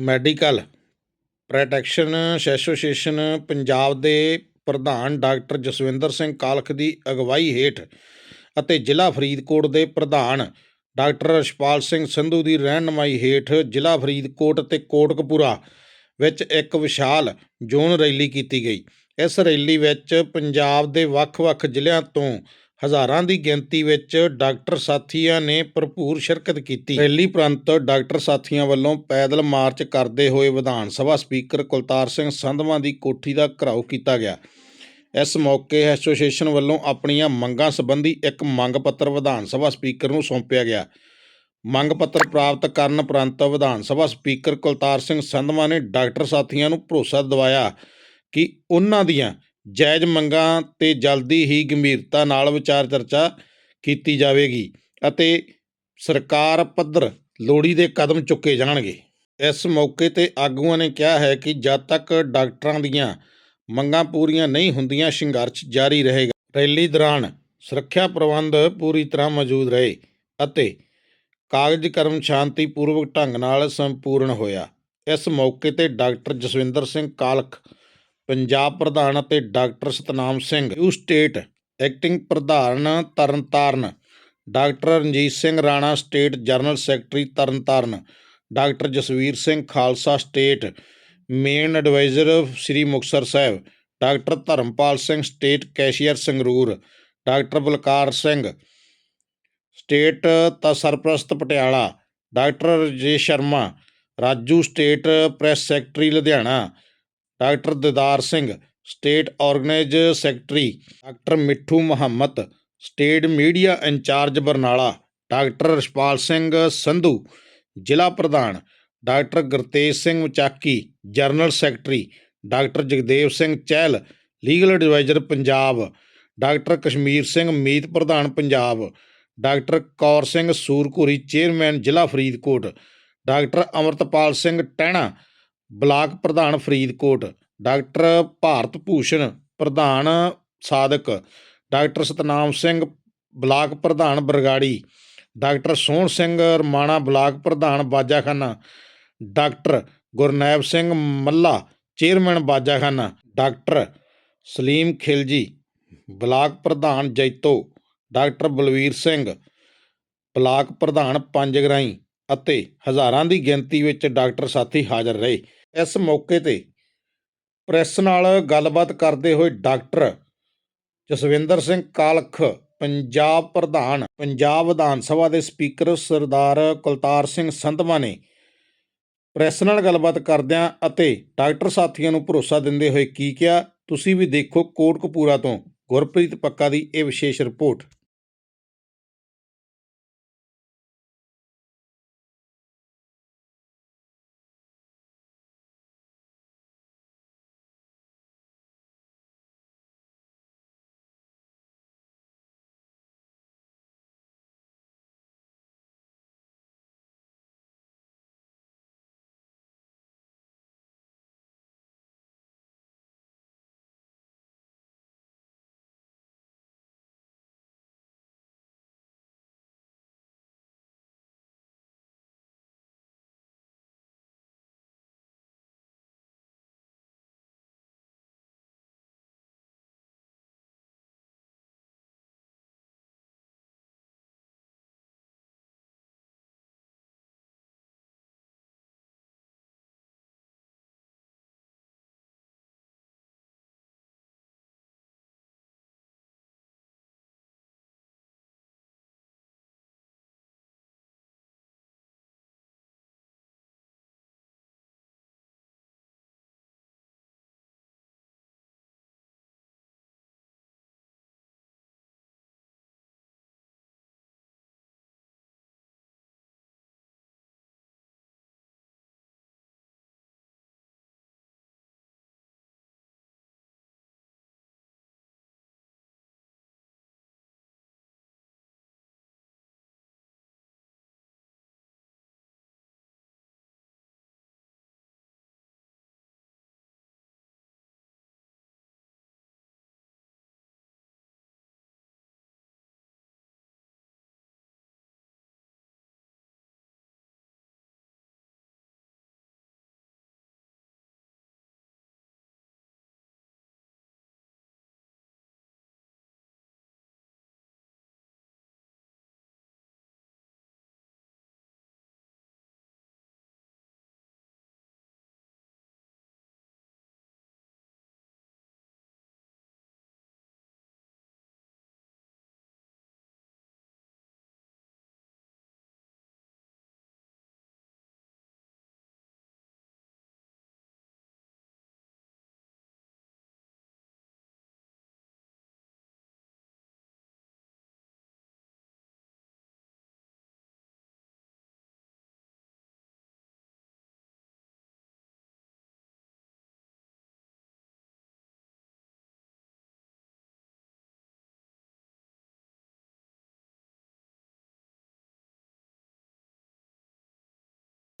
Medical protection association Punjab ਦੇ ਪ੍ਰਧਾਨ doctor Jaswinder Singh ਕਾਲਖ ਦੀ ਅਗਵਾਈ ਹੇਠ ਅਤੇ ਜ਼ਿਲ੍ਹਾ ਫਰੀਦਕੋਟ ਦੇ ਪ੍ਰਧਾਨ ਡਾਕਟਰ ਰਛਪਾਲ ਸਿੰਘ ਸੰਧੂ ਦੀ ਰਹਿਨਮਾਈ ਹੇਠ ਜ਼ਿਲ੍ਹਾ ਫਰੀਦਕੋਟ ਤੇ ਕੋਟਕਪੂਰਾ ਵਿੱਚ ਇੱਕ ਵਿਸ਼ਾਲ ਜੋਨ ਰੈਲੀ ਕੀਤੀ ਗਈ। ਇਸ ਰੈਲੀ ਵਿੱਚ ਪੰਜਾਬ ਦੇ ਵੱਖ-ਵੱਖ ਜ਼ਿਲ੍ਹਿਆਂ ਤੋਂ ਹਜ਼ਾਰਾਂ ਦੀ ਗਿਣਤੀ ਵਿੱਚ ਡਾਕਟਰ ਸਾਥੀਆਂ ਨੇ ਭਰਪੂਰ ਸ਼ਿਰਕਤ ਕੀਤੀ। ਰੈਲੀ ਪ੍ਰੰਤ ਡਾਕਟਰ ਸਾਥੀਆਂ ਵੱਲੋਂ ਪੈਦਲ ਮਾਰਚ ਕਰਦੇ ਹੋਏ ਵਿਧਾਨ ਸਭਾ ਸਪੀਕਰ ਕੁਲਤਾਰ ਸਿੰਘ ਸੰਧਵਾਂ ਦੀ ਕੋਠੀ ਦਾ ਘਰਾਓ ਕੀਤਾ ਗਿਆ। ਇਸ ਮੌਕੇ ਐਸੋਸੀਏਸ਼ਨ ਵੱਲੋਂ ਆਪਣੀਆਂ ਮੰਗਾਂ ਸੰਬੰਧੀ ਇੱਕ ਮੰਗ ਪੱਤਰ ਵਿਧਾਨ ਸਭਾ ਸਪੀਕਰ ਨੂੰ ਸੌਂਪਿਆ ਗਿਆ। ਮੰਗ ਪੱਤਰ ਪ੍ਰਾਪਤ ਕਰਨ ਪ੍ਰੰਤ ਵਿਧਾਨ ਸਭਾ ਸਪੀਕਰ ਕੁਲਤਾਰ ਸਿੰਘ ਸੰਧਵਾਂ ਨੇ ਡਾਕਟਰ ਸਾਥੀਆਂ ਨੂੰ ਭਰੋਸਾ ਦਿਵਾਇਆ ਕਿ ਉਹਨਾਂ ਦੀਆਂ ਜਾਇਜ਼ ਮੰਗਾਂ ਤੇ ਜਲਦੀ ਹੀ ਗੰਭੀਰਤਾ ਨਾਲ ਵਿਚਾਰ ਚਰਚਾ ਕੀਤੀ ਜਾਵੇਗੀ ਅਤੇ ਸਰਕਾਰ ਪੱਧਰ ਲੋੜੀ ਦੇ ਕਦਮ ਚੁੱਕੇ ਜਾਣਗੇ। ਇਸ ਮੌਕੇ ਤੇ ਆਗੂਆਂ ਨੇ ਕਿਹਾ ਹੈ ਕਿ ਜਦ ਤੱਕ ਡਾਕਟਰਾਂ ਦੀਆਂ ਮੰਗਾਂ ਪੂਰੀਆਂ ਨਹੀਂ ਹੁੰਦੀਆਂ, ਸੰਘਰਸ਼ ਜਾਰੀ ਰਹੇਗਾ। ਰੈਲੀ ਦੌਰਾਨ ਸੁਰੱਖਿਆ ਪ੍ਰਬੰਧ ਪੂਰੀ ਤਰ੍ਹਾਂ ਮੌਜੂਦ ਰਹੇ ਅਤੇ ਕਾਗਜ਼ ਕਰਮ ਸ਼ਾਂਤੀਪੂਰਵਕ ਢੰਗ ਨਾਲ ਸੰਪੂਰਨ ਹੋਇਆ। ਇਸ ਮੌਕੇ ਤੇ ਡਾਕਟਰ ਜਸਵਿੰਦਰ ਸਿੰਘ ਕਾਲਖ ਪੰਜਾਬ ਪ੍ਰਧਾਨ ਅਤੇ ਡਾਕਟਰ ਸਤਨਾਮ ਸਿੰਘ, ਯੂ ਸਟੇਟ ਐਕਟਿੰਗ ਪ੍ਰਧਾਨ Tarn Taran, doctor Ranjit Singh Rana, state general secretary Tarn Taran, doctor Jasvir Singh Khalsa, state main advisor Shri Muktsar Sahib, doctor Dharampal Singh, state cashier Sangrur, doctor Balkar Singh, state ਤਾਂ ਸਰਪ੍ਰਸਤ Patiala, doctor Rajesh Sharma, Raju state press secretary Ludhiana doctor Didar Singh, state organise secretary doctor Mitthu Muhammad, state media incharge Barnala, doctor Rachhpal Singh Sandhu, ਜ਼ਿਲ੍ਹਾ ਪ੍ਰਧਾਨ doctor Gurtej Singh Machaki general secretary doctor Jagdev Singh Chahal, legal advisor Punjab, doctor Kashmir Singh ਮੀਤ, ਪ੍ਰਧਾਨ Punjab, doctor Kaur Singh Surkuri, chairman ਜ਼ਿਲ੍ਹਾ Faridkot, doctor Amritpal Singh Tehna block ਪ੍ਰਧਾਨ Faridkot, doctor Bharat Bhushan, ਪ੍ਰਧਾਨ Sadiq, doctor Satnam Singh, block ਪ੍ਰਧਾਨ Bargari, doctor Sohan Singh Ramana, block ਪ੍ਰਧਾਨ Bajakhana, doctor Gurnaib Singh Malla, chairman Bajakhana, doctor Salim Khilji, block ਪ੍ਰਧਾਨ Jaito, doctor Balvir Singh, block ਪ੍ਰਧਾਨ ਪੰਜਗਰਾਈ ਅਤੇ ਹਜ਼ਾਰਾਂ ਦੀ ਗਿਣਤੀ ਵਿੱਚ ਡਾਕਟਰ ਸਾਥੀ ਹਾਜ਼ਰ ਰਹੇ। ਇਸ ਮੌਕੇ ਤੇ ਪ੍ਰੈਸ ਨਾਲ ਗੱਲਬਾਤ ਕਰਦੇ ਹੋਏ ਡਾਕਟਰ ਜਸਵਿੰਦਰ ਸਿੰਘ ਕਾਲਖ, ਪੰਜਾਬ ਪ੍ਰਧਾਨ, ਪੰਜਾਬ ਵਿਧਾਨ ਸਭਾ ਦੇ ਸਪੀਕਰ ਸਰਦਾਰ ਕੁਲਤਾਰ ਸਿੰਘ ਸੰਧਵਾ ਨੇ ਪ੍ਰੈਸ ਨਾਲ ਗੱਲਬਾਤ ਕਰਦਿਆਂ ਅਤੇ ਡਾਕਟਰ ਸਾਥੀਆਂ ਨੂੰ ਭਰੋਸਾ ਦਿੰਦੇ ਹੋਏ ਕੀ ਕਿਹਾ, ਤੁਸੀਂ ਵੀ ਦੇਖੋ ਕੋਟਕਪੂਰਾ ਤੋਂ ਗੁਰਪ੍ਰੀਤ ਪੱਕਾ ਦੀ ਇਹ ਵਿਸ਼ੇਸ਼ ਰਿਪੋਰਟ।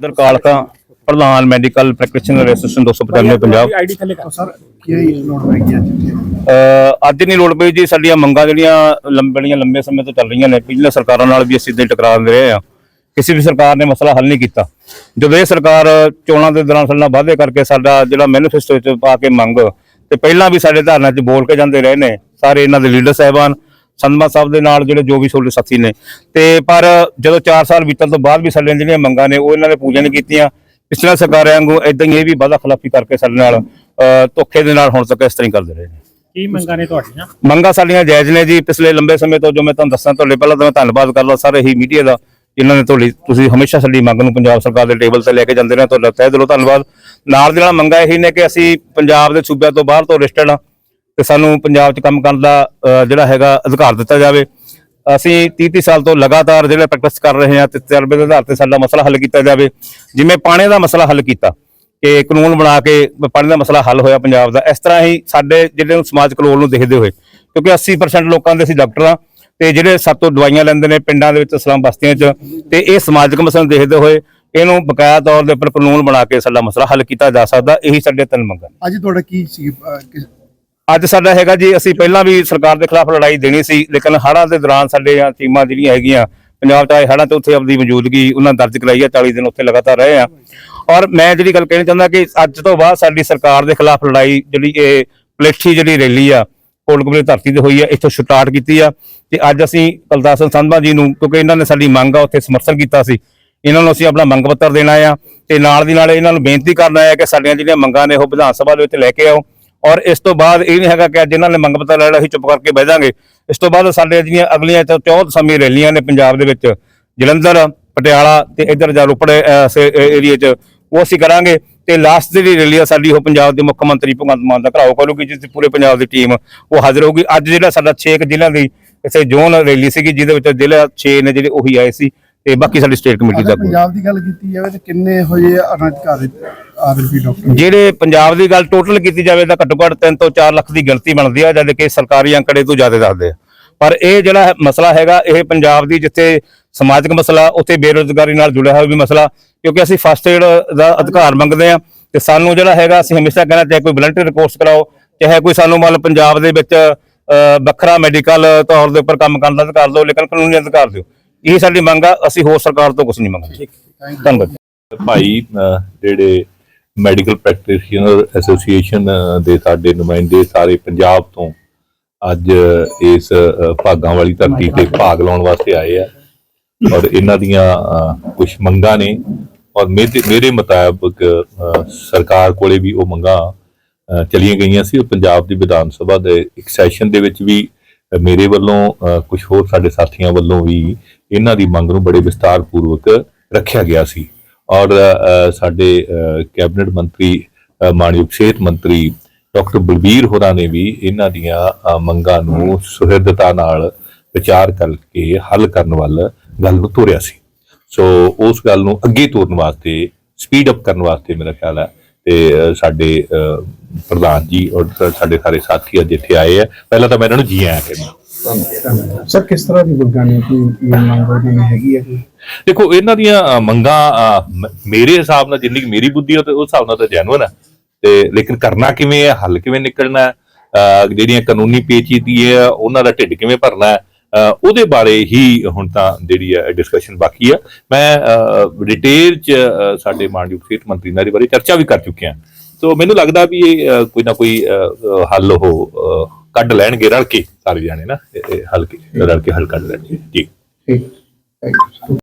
ਦਰ ਕਾਲਕਾ ਪ੍ਰਧਾਨ medical practitioner association 295 Punjab. ID ਥੱਲੇ ਕਰ। ਸਰ ਕੀ ਲੋਡ ਪੈ ਗਿਆ ਜਿੱਥੇ ਅਹ ਅੱਜ ਨਹੀਂ ਲੋੜ ਪਈ ਜੀ ਸਾਡੀਆਂ ਮੰਗਾਂ ਜਿਹੜੀਆਂ ਲੰਬੜੀਆਂ ਲੰਬੇ ਸਮੇਂ ਤੋਂ ਚੱਲ ਰਹੀਆਂ ਨੇ ਪਿਛਲੇ ਸਰਕਾਰਾਂ ਨਾਲ ਵੀ ਅਸੀਂ ਇਦਾਂ ਹੀ ਟਕਰਾ ਦਿੰਦੇ ਰਹੇ ਆ ਕਿਸੇ ਵੀ ਸਰਕਾਰ ਨੇ ਮਸਲਾ ਹੱਲ ਨਹੀਂ ਕੀਤਾ। ਜਦੋਂ ਇਹ ਸਰਕਾਰ ਚੋਣਾਂ ਦੇ ਦੌਰਾਨ ਸਾਡੇ ਵਾਅਦੇ ਕਰਕੇ ਸਾਡਾ ਜਿਹੜਾ ਮੈਨੀਫੈਸਟੋ ਵਿੱਚ ਪਾ ਕੇ ਮੰਗ ਤੇ ਪਹਿਲਾਂ ਵੀ ਸਾਡੇ ਧਾਰਨਾ 'ਚ ਬੋਲ ਕੇ ਜਾਂਦੇ ਰਹੇ ਨੇ ਸਾਰੇ ਇਹਨਾਂ ਦੇ ਲੀਡਰ ਸਾਹਿਬਾਨ ਸੰਧਮਾ ਸਾਹਿਬ ਦੇ ਨਾਲ ਜਿਹੜੇ ਜੋ ਵੀ ਤੁਹਾਡੇ ਸਾਥੀ ਨੇ। ਤੇ ਪਰ ਜਦੋਂ 4 ਸਾਲ ਬੀਤਣ ਤੋਂ ਬਾਅਦ ਵੀ ਸਾਡੇ ਜਿਹੜੀਆਂ ਮੰਗਾਂ ਨੇ ਉਹ ਇਹਨਾਂ ਨੇ ਪੂਜਾ ਨਹੀਂ ਕੀਤੀਆਂ। ਪਿਛਲੇ ਸਰਕਾਰਾਂ ਵਾਂਗੂ ਇਦਾਂ ਹੀ ਇਹ ਵੀ ਵਾਅਦਾ ਖਿਲਾਫੀ ਕਰਕੇ ਸਾਡੇ ਨਾਲ ਧੋਖੇ ਦੇ ਨਾਲ ਹੁਣ ਤੱਕ ਇਸ ਤਰ੍ਹਾਂ ਹੀ ਕਰਦੇ ਰਹੇ ਨੇ। ਕੀ ਮੰਗਾਂ ਨੇ ਤੁਹਾਡੀਆਂ? ਮੰਗਾਂ ਸਾਡੀਆਂ ਜਾਇਜ਼ ਨੇ ਜੀ। ਪਿਛਲੇ ਲੰਬੇ ਸਮੇਂ ਤੋਂ ਜੋ ਮੈਂ ਤੁਹਾਨੂੰ ਦੱਸਾਂ ਤੁਹਾਡੇ ਪਹਿਲਾਂ ਤਾਂ ਮੈਂ ਧੰਨਵਾਦ ਕਰਦਾ ਸਾਰੇ ਹੀ ਮੀਡੀਆ ਦਾ ਜਿਨ੍ਹਾਂ ਨੇ ਤੁਹਾਡੀ ਤੁਸੀਂ ਹਮੇਸ਼ਾ ਸਾਡੀ ਮੰਗ ਨੂੰ ਪੰਜਾਬ ਸਰਕਾਰ ਦੇ ਟੇਬਲ ਤੇ ਲੈ ਕੇ ਜਾਂਦੇ ਨੇ ਤੁਹਾਡਾ ਤਹਿ ਦਿਲੋਂ ਧੰਨਵਾਦ। ਨਾਲ ਦੇ ਨਾਲ ਮੰਗਾਂ ਇਹੀ ਨੇ ਕਿ ਅਸੀਂ ਪੰਜਾਬ ਦੇ ਸੂਬਿਆਂ ਤੋਂ ਬਾਹਰ ਤੋਂ ਰਜਿਸਟਰਡ ਤੇ ਸਾਨੂੰ ਪੰਜਾਬ 'ਚ ਕੰਮ ਕਰਨ ਦਾ ਜਿਹੜਾ ਹੈਗਾ ਅਧਿਕਾਰ ਦਿੱਤਾ ਜਾਵੇ। ਅਸੀਂ 30 30 ਸਾਲ ਤੋਂ ਲਗਾਤਾਰ ਜਿਹੜੇ ਪ੍ਰੈਕਟਿਸ ਕਰ ਰਹੇ ਹਾਂ ਤੇ ਤਜਰਬੇ ਦੇ ਆਧਾਰ ਤੇ ਸਾਡਾ ਮਸਲਾ ਹੱਲ ਕੀਤਾ ਜਾਵੇ। ਜਿਵੇਂ ਪਾਣੀ ਦਾ ਮਸਲਾ ਹੱਲ ਕੀਤਾ, ਕਿ ਕਾਨੂੰਨ ਬਣਾ ਕੇ ਪਾਣੀ ਦਾ ਮਸਲਾ ਹੱਲ ਹੋਇਆ ਪੰਜਾਬ ਦਾ, ਇਸ ਤਰ੍ਹਾਂ ਹੀ ਸਾਡੇ ਜਿਹੜੇ ਨੂੰ ਸਮਾਜ ਕਲੋਲ ਨੂੰ ਦੇਖਦੇ ਹੋਏ, ਕਿਉਂਕਿ 80% ਲੋਕਾਂ ਦੇ ਅਸੀਂ ਡਾਕਟਰ ਹਾਂ ਤੇ ਜਿਹੜੇ ਸਾਤੋਂ ਦਵਾਈਆਂ ਲੈਂਦੇ ਨੇ ਪਿੰਡਾਂ ਦੇ ਵਿੱਚ ਸਲਾਮ ਬਸਤੀਆਂ 'ਚ, ਤੇ ਇਹ ਸਮਾਜਿਕ ਮਸਲੇ ਨੂੰ ਦੇਖਦੇ ਹੋਏ ਇਹਨੂੰ ਬਕਾਇਆ ਤੌਰ ਦੇ ਉੱਪਰ ਕਾਨੂੰਨ ਬਣਾ ਕੇ ਸਾਡਾ ਮਸਲਾ ਹੱਲ ਕੀਤਾ ਜਾ ਸਕਦਾ, ਇਹੀ ਸਾਡੇ ਤਿੰਨ ਮੰਗਾਂ ਅੱਜ ਤੁਹਾਡਾ ਕੀ ਸੀ ਅੱਜ ਸਾਡਾ ਹੈਗਾ ਜੀ, ਅਸੀਂ ਪਹਿਲਾਂ ਵੀ ਸਰਕਾਰ ਦੇ ਖਿਲਾਫ ਲੜਾਈ ਦੇਣੀ ਸੀ, ਲੇਕਿਨ ਹੜ੍ਹਾਂ ਦੇ ਦੌਰਾਨ ਸਾਡੀਆਂ ਟੀਮਾਂ ਜਿਹੜੀਆਂ ਹੈਗੀਆਂ, ਪੰਜਾਬ ਚ ਆਏ ਹੜ੍ਹਾਂ ਤੇ ਉੱਥੇ ਆਪਣੀ ਮੌਜੂਦਗੀ ਉਹਨਾਂ ਦਰਜ ਕਰਾਈ ਆ 40 ਦਿਨ ਉੱਥੇ ਲਗਾਤਾਰ ਰਹੇ ਆ। ਔਰ ਮੈਂ ਜਿਹੜੀ ਗੱਲ ਕਹਿਣੀ ਚਾਹੁੰਦਾ ਕਿ ਅੱਜ ਤੋਂ ਬਾਅਦ ਸਾਡੀ ਸਰਕਾਰ ਦੇ ਖਿਲਾਫ ਲੜਾਈ ਜਿਹੜੀ ਇਹ ਪਲੇਠੀ ਜਿਹੜੀ ਰੈਲੀ ਆ ਕੋਟਕਪੁਰੇ ਧਰਤੀ ਤੇ ਹੋਈ ਆ, ਇੱਥੋਂ ਸਟਾਰਟ ਕੀਤੀ ਆ। ਤੇ ਅੱਜ ਅਸੀਂ ਕਲਦਾਸਨ ਸੰਧਵਾ ਜੀ ਨੂੰ, ਕਿਉਂਕਿ ਇਹਨਾਂ ਨੇ ਸਾਡੀ ਮੰਗ ਆ, ਉੱਥੇ ਸਮਰਥਨ ਕੀਤਾ ਸੀ। ਇਹਨਾਂ ਨੂੰ ਅਸੀਂ ਆਪਣਾ ਮੰਗ ਪੱਤਰ ਦੇਣਾ ਆ ਤੇ ਨਾਲ ਦੀ ਨਾਲ ਇਹਨਾਂ ਨੂੰ ਬੇਨਤੀ ਕਰਨਾ ਆ ਕਿ ਸਾਡੀਆਂ ਜਿਹੜੀਆਂ ਮੰਗਾਂ ਨੇ ਉਹ ਵਿਧਾਨ ਸਭਾ ਦੇ ਵਿੱਚ ਲੈ ਕੇ ਆਓ। ਔਰ ਇਸ ਤੋਂ ਬਾਅਦ ਇਹ ਨਹੀਂ ਹੈਗਾ ਕਿ ਇਹਨਾਂ ਨੇ ਮੰਗ ਪੱਤਰ ਲੈ ਲਿਆ ਅਸੀਂ ਚੁੱਪ ਕਰਕੇ ਬਹਿ ਜਾਾਂਗੇ। ਇਸ ਤੋਂ ਬਾਅਦ ਸਾਡੇ ਜਿਹੜੀਆਂ ਅਗਲੀਆਂ ਚੌ- ਚੌਥ ਸਮੇਂ ਰੈਲੀਆਂ ਨੇ ਪੰਜਾਬ ਦੇ ਵਿੱਚ ਜਲੰਧਰ ਪਟਿਆਲਾ ਤੇ ਇਧਰ ਜਾ ਰੋਪੜ ਏਰੀਆ 'ਚ ਉਹ ਅਸੀਂ ਕਰਾਂਗੇ। ਤੇ ਲਾਸਟ ਜਿਹੜੀ ਰੈਲੀ ਆ ਸਾਡੀ ਉਹ ਪੰਜਾਬ ਦੇ ਮੁੱਖ ਮੰਤਰੀ ਭਗਵੰਤ ਮਾਨ ਦਾ ਘਰਾਓ ਕਰੂਗੀ ਜਿਸ 'ਚ ਪੂਰੇ ਪੰਜਾਬ ਦੀ ਟੀਮ ਉਹ ਹਾਜ਼ਰ ਹੋਊਗੀ। ਅੱਜ ਜਿਹੜਾ ਸਾਡਾ 6 ਜ਼ਿਲ੍ਹਿਆਂ ਦੀ ਇਸੇ ਜ਼ੋਨ ਰੈਲੀ ਸੀਗੀ ਜਿਹਦੇ ਵਿੱਚ ਜ਼ਿਲ੍ਹਾ 6 ਨੇ ਜਿਹੜੇ ਉਹੀ ਆਏ ਸੀ ਤੇ ਬਾਕੀ ਸਾਡੀ ਸਟੇਟ ਕਮੇਟੀ ਦਾ ਪੰਜਾਬ ਦੀ ਗੱਲ ਕੀਤੀ ਜਾਵੇ ਤਾਂ ਕਿੰਨੇ ਹੋਏ ਅਨਧਿਕਾਰਿਤ ਡਾਕਟਰ। ਜਿਹੜੇ ਪੰਜਾਬ ਦੀ ਗੱਲ ਟੋਟਲ ਕੀਤੀ ਜਾਵੇ ਤਾਂ ਘੱਟੋ ਘੱਟ 3 ਤੋਂ 4 ਲੱਖ ਦੀ ਗਿਣਤੀ ਬਣਦੀ ਆ ਜਦ ਕਿ ਸਰਕਾਰੀ ਅੰਕੜੇ ਤੋਂ ਜ਼ਿਆਦਾ ਦੱਸਦੇ ਆ। ਪਰ ਇਹ ਜਿਹੜਾ ਮਸਲਾ ਹੈਗਾ ਇਹ ਪੰਜਾਬ ਦੀ ਜਿੱਥੇ ਸਮਾਜਿਕ ਮਸਲਾ ਉੱਥੇ ਬੇਰੋਜ਼ਗਾਰੀ ਨਾਲ ਜੁੜਿਆ ਹੋਇਆ ਵੀ ਮਸਲਾ ਕਿਉਂਕਿ ਅਸੀਂ ਫਸਟ ਏਡ ਦਾ ਅਧਿਕਾਰ ਮੰਗਦੇ ਆ ਤੇ ਸਾਨੂੰ ਜਿਹੜਾ ਹੈਗਾ ਅਸੀਂ ਹਮੇਸ਼ਾ ਕਹਿੰਦਾ ਚਾਹੇ ਕੋਈ ਵਲੰਟੀਅਰ ਕੋਰਸ ਕਰਾਓ ਚਾਹੇ ਕੋਈ ਸਾਨੂੰ ਮਤਲਬ ਪੰਜਾਬ ਦੇ ਵਿੱਚ ਵੱਖਰਾ ਮੈਡੀਕਲ ਤੌਰ ਦੇ ਉੱਪਰ ਕੰਮ ਕਰਨ ਦਾ ਅਧਿਕਾਰ ਦਿਓ ਲੇਕਿਨ ਕਾਨੂੰਨੀ ਅਧਿਕਾਰ ਦਿਓ। ਇਹ ਸਾਡੀ ਮੰਗ ਆ ਅਸੀਂ ਹੋਰ ਸਰਕਾਰ ਤੋਂ ਕੁਝ ਨਹੀਂ ਮੰਗਦੇ। ਧੰਨਵਾਦ। ਭਾਈ ਜਿਹੜੇ ਮੈਡੀਕਲ ਪ੍ਰੈਕਟੀਸ਼ਨਰ ਐਸੋਸੀਏਸ਼ਨ ਦੇ ਸਾਡੇ ਨੁਮਾਇੰਦੇ ਸਾਰੇ ਪੰਜਾਬ ਤੋਂ ਅੱਜ ਇਸ ਭਾਗਾਂ ਵਾਲੀ ਧਰਤੀ ਤੇ ਭਾਗ ਲਾਉਣ ਵਾਸਤੇ ਆਏ ਆ। ਔਰ ਇਹਨਾਂ ਦੀਆਂ ਕੁਝ ਮੰਗਾਂ ਨੇ। ਔਰ ਮੇਰੇ ਮੁਤਾਬਕ ਸਰਕਾਰ ਕੋਲੇ ਵੀ ਉਹ ਮੰਗਾਂ ਚਲੀਆਂ ਗਈਆਂ ਸੀ। ਉਹ ਪੰਜਾਬ ਦੀ ਵਿਧਾਨ ਸਭਾ ਦੇ ਇੱਕ ਸੈਸ਼ਨ ਦੇ ਵਿੱਚ ਵੀ ਮੇਰੇ ਵੱਲੋਂ ਕੁਝ ਹੋਰ ਸਾਡੇ ਸਾਥੀਆਂ ਵੱਲੋਂ ਵੀ ਇਹਨਾਂ ਦੀ ਮੰਗ ਨੂੰ ਬੜੇ ਵਿਸਤਾਰ ਪੂਰਵਕ ਰੱਖਿਆ ਗਿਆ ਸੀ। ਔਰ ਸਾਡੇ ਕੈਬਨਿਟ ਮੰਤਰੀ ਅ, ਮਾਨਯੋਗ ਸਿਹਤ ਮੰਤਰੀ ਡਾਕਟਰ ਬਲਬੀਰ ਹੋਰਾਂ ਨੇ ਵੀ ਇਹਨਾਂ ਦੀਆਂ ਮੰਗਾਂ ਨੂੰ ਸੁਹਿਰਦਤਾ ਨਾਲ ਵਿਚਾਰ ਕਰਕੇ ਹੱਲ ਕਰਨ ਵੱਲ ਗੱਲ ਨੂੰ ਤੋਰਿਆ ਸੀ। ਸੋ ਉਸ ਗੱਲ ਨੂੰ ਅੱਗੇ ਤੋਰਨ ਵਾਸਤੇ ਸਪੀਡ ਅਪ ਕਰਨ ਵਾਸਤੇ ਮੇਰਾ ਖਿਆਲ ਹੈ ਤੇ ਸਾਡੇ ਪ੍ਰਧਾਨ ਜੀ ਔਰ ਸਾਡੇ ਸਾਰੇ ਸਾਥੀ ਅੱਜ ਇੱਥੇ ਆਏ ਆ। ਪਹਿਲਾਂ ਤਾਂ ਮੈਂ ਇਹਨਾਂ ਨੂੰ ਜੀ ਆਇਆਂ ਕਹਿੰਦਾ ਸਰ ਕਿਸ ਤਰ੍ਹਾਂ ਦੀ ਮੰਗਾਂ ਨੇ ਮੰਗ ਉਹਨਾਂ ਹੈਗੀ ਹੈ? ਦੇਖੋ, ਇਹਨਾਂ ਦੀਆਂ ਮੰਗਾਂ ਮੇਰੇ ਹਿਸਾਬ ਨਾਲ ਜਿੰਨੀ ਕੁ ਮੇਰੀ ਬੁੱਧੀ ਹੈ ਤੇ ਉਸ ਹਿਸਾਬ ਨਾਲ ਤਾਂ ਜੈਨੂਨ ਹੈ ਤੇ ਲੇਕਿਨ ਕਰਨਾ ਕਿਵੇਂ ਹੈ ਹੱਲ ਕਿਵੇਂ ਨਿਕਲਣਾ ਜਿਹੜੀਆਂ ਕਾਨੂੰਨੀ ਪੇਚੀਦੀ ਹੈ ਉਹਨਾਂ ਦਾ ਢਿੱਡ ਕਿਵੇਂ ਭਰਨਾ ਹੈ ਉਹਦੇ ਬਾਰੇ ਹੀ ਹੁਣ ਤਾਂ ਜਿਹੜੀ ਹੈ ਡਿਸਕਸ਼ਨ ਬਾਕੀ ਆ। ਮੈਂ ਡਿਟੇਲ ਚ ਸਾਡੇ ਮਾਨਯੋਗ ਸਿਹਤ ਮੰਤਰੀ ਨਾਲ ਇਹਦੇ ਬਾਰੇ ਚਰਚਾ ਵੀ ਕਰ ਚੁੱਕਿਆ। ਸੋ ਮੈਨੂੰ ਲੱਗਦਾ ਵੀ ਇਹ ਕੋਈ ਨਾ ਕੋਈ ਹੱਲ ਉਹ ਕੱਢ ਲੈਣਗੇ, ਰਲ ਕੇ ਸਾਰੇ ਜਾਣੇ ਨਾ, ਇਹ- ਇਹ ਹੱਲ ਕੇ ਰਲ ਕੇ ਹੱਲ ਕੱਢ ਲੈਣਗੇ। ਜੀ। ਠੀਕ। Thank you